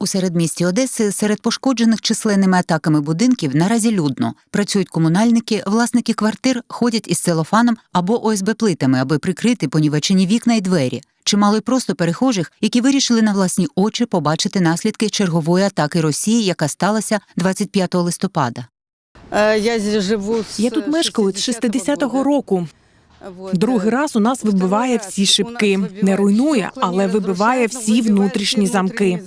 У середмісті Одеси серед пошкоджених численними атаками будинків наразі людно. Працюють комунальники, власники квартир ходять із целофаном або ОСБ-плитами, аби прикрити понівечені вікна й двері. Чимало й просто перехожих, які вирішили на власні очі побачити наслідки чергової атаки Росії, яка сталася 25 листопада. Е, Я живу Я тут мешкаю з 60-го року. Другий е, раз у нас вибиває всі шибки. Не руйнує, але вибиває всі внутрішні замки.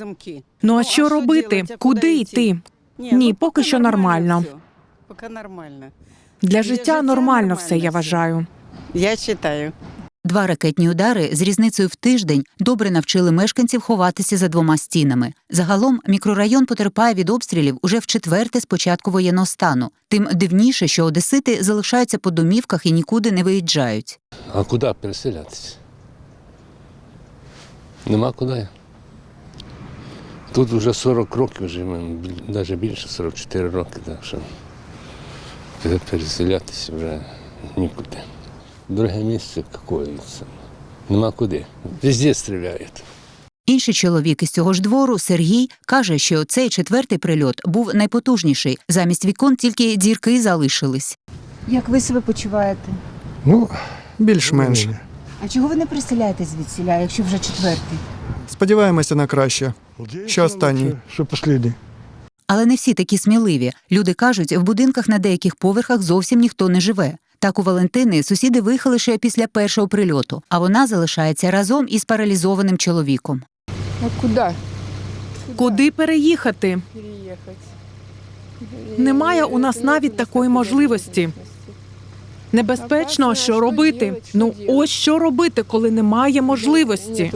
Ну а що робити? Куди йти? Ні, поки що нормально. Поки нормально. Для життя нормально все, я вважаю. Я вважаю. Два ракетні удари з різницею в тиждень добре навчили мешканців ховатися за двома стінами. Загалом мікрорайон потерпає від обстрілів уже в четверте з початку воєнного стану. Тим дивніше, що одесити залишаються по домівках і нікуди не виїжджають. А куди переселятися? Нема куди. Тут вже 40 років живемо, навіть більше 44 роки, так що переселятися вже нікуди. Друге місце какое це? Нема куди. Везде стріляють. Інший чоловік із цього ж двору, Сергій, каже, що цей четвертий прильот був найпотужніший. Замість вікон тільки дірки залишились. Як ви себе почуваєте? Ну, більш-менш. А чого ви не приселяєтесь звідсіля, якщо вже четвертий? Сподіваємося на краще. Що останній? Що послідній. Але не всі такі сміливі. Люди кажуть, в будинках на деяких поверхах зовсім ніхто не живе. Так у Валентини сусіди виїхали ще після першого прильоту, а вона залишається разом із паралізованим чоловіком. А куда Куди переїхати? Немає у нас навіть такої можливості. Небезпечно, що робити? Ну ось що робити, коли немає можливості.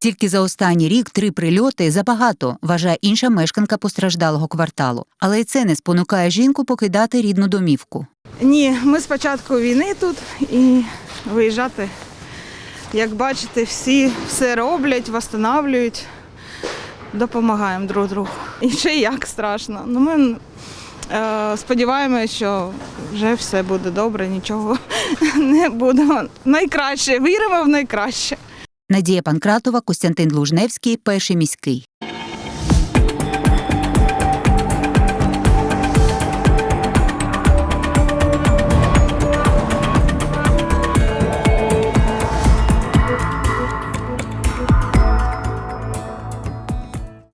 Тільки за останній рік три прильоти забагато, вважає інша мешканка постраждалого кварталу. Але й це не спонукає жінку покидати рідну домівку. Ні, ми з початку війни тут і виїжджати. Як бачите, всі все роблять, восстанавлюють, допомагаємо друг другу. І ще як страшно. Ну, ми е, сподіваємося, що вже все буде добре, нічого не буде. Найкраще, віримо в найкраще. Надія Панкратова, Костянтин Лужневський, перший міський.